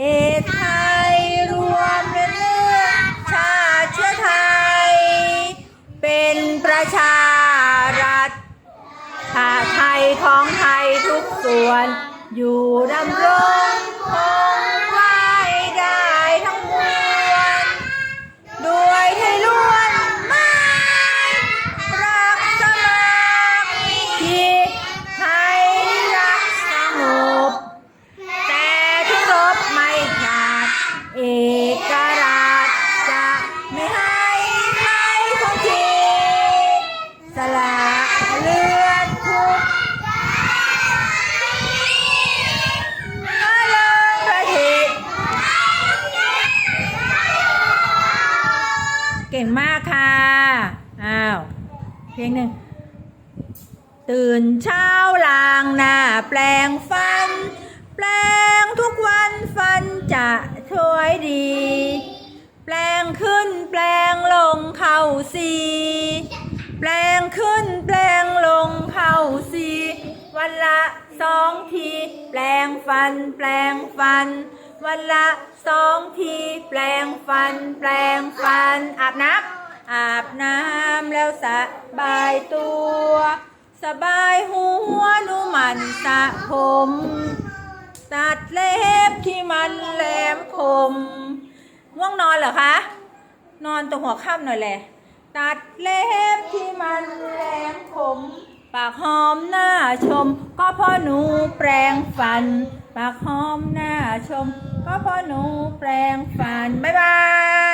เอกไทยรวมเป็นเนื้อชาติเชื้อไทย เป็นประชารัฐชาไทยของไทยทุกส่วนอยู่ดำรง เลือดทุกเก่งมากค่ะ อ้าว เพลงหนึ่ง ตื่นเช้าล้างหน้าแปลงฟัน แปลงทุกวันฟันจะช่วยดี แปลงขึ้นแปลงลงเข้าสี สองที แปลงฟัน แปลงฟัน วันละสองที แปลงฟัน แปลงฟัน อาบน้ำอาบน้ำแล้วสบายตัว สบายหัวหนูมันสระผม ตัดเล็บที่มันแหลมคมง่วงนอนเหรอคะ นอนตรงหัวค่ำหน่อยแหละตัดเล็บที่มันแหลมคมปากหอมหน้าชม ก็พ่อหนูแปลงฟัน ปากหอมหน้าชม ก็พ่อหนูแปลงฟัน บ๊ายบาย